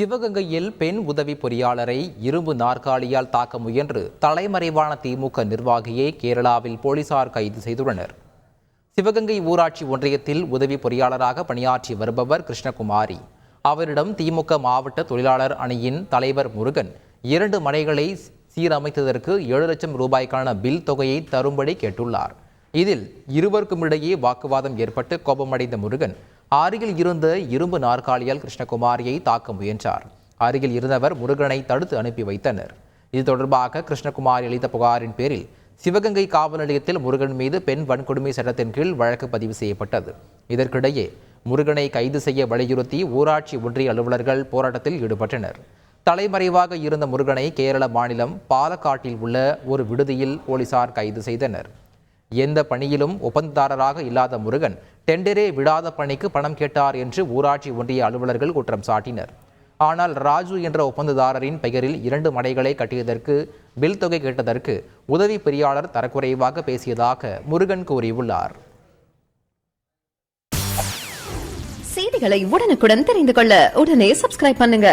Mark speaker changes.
Speaker 1: சிவகங்கையில் பெண் உதவி பொறியாளரை இரும்பு நாற்காலியால் தாக்க முயன்று தலைமறைவான திமுக நிர்வாகியை கேரளாவில் போலீசார் கைது செய்துள்ளனர். சிவகங்கை ஊராட்சி ஒன்றியத்தில் உதவி பொறியாளராக பணியாற்றி வருபவர் கிருஷ்ணகுமாரி. அவரிடம் திமுக மாவட்ட தொழிலாளர் அணியின் தலைவர் முருகன் இரண்டு மனைகளை சீரமைத்ததற்கு ஏழு லட்சம் ரூபாய்க்கான பில் தொகையை தரும்படி கேட்டுள்ளார். இதில் இருவருக்கும் இடையே வாக்குவாதம் ஏற்பட்டு கோபமடைந்த முருகன் அருகில் இருந்த இரும்பு நாற்காலியால் கிருஷ்ணகுமாரியை தாக்க முயன்றார். அருகில் இருந்தவர் முருகனை தடுத்து அனுப்பி வைத்தனர். இது தொடர்பாக கிருஷ்ணகுமாரி அளித்த புகாரின் பேரில் சிவகங்கை காவல் நிலையத்தில் முருகன் மீது பெண் வன்கொடுமை சட்டத்தின் கீழ் வழக்கு பதிவு செய்யப்பட்டது. இதற்கிடையே முருகனை கைது செய்ய வலியுறுத்தி ஊராட்சி ஒன்றிய அலுவலர்கள் போராட்டத்தில் ஈடுபட்டனர். தலைமறைவாக இருந்த முருகனை கேரள மாநிலம் பாலக்காட்டில் உள்ள ஒரு விடுதியில் போலீசார் கைது செய்தனர். எந்த பணியிலும் ஒப்பந்ததாரராக இல்லாத முருகன் டெண்டரே விடாத பணிக்கு பணம் கேட்டார் என்று ஊராட்சி ஒன்றிய அலுவலர்கள் குற்றம் சாட்டினர். ஆனால் ராஜு என்ற ஒப்பந்ததாரரின் பெயரில் இரண்டு மடைகளை கட்டியதற்கு பில் தொகை கேட்டதற்கு உதவி பொறியாளர் தரக்குறைவாக பேசியதாக முருகன் கூறியுள்ளார்.
Speaker 2: செய்திகளை உடனுக்குடன் தெரிந்து கொள்ள உடனே சப்ஸ்கிரைப் பண்ணுங்க.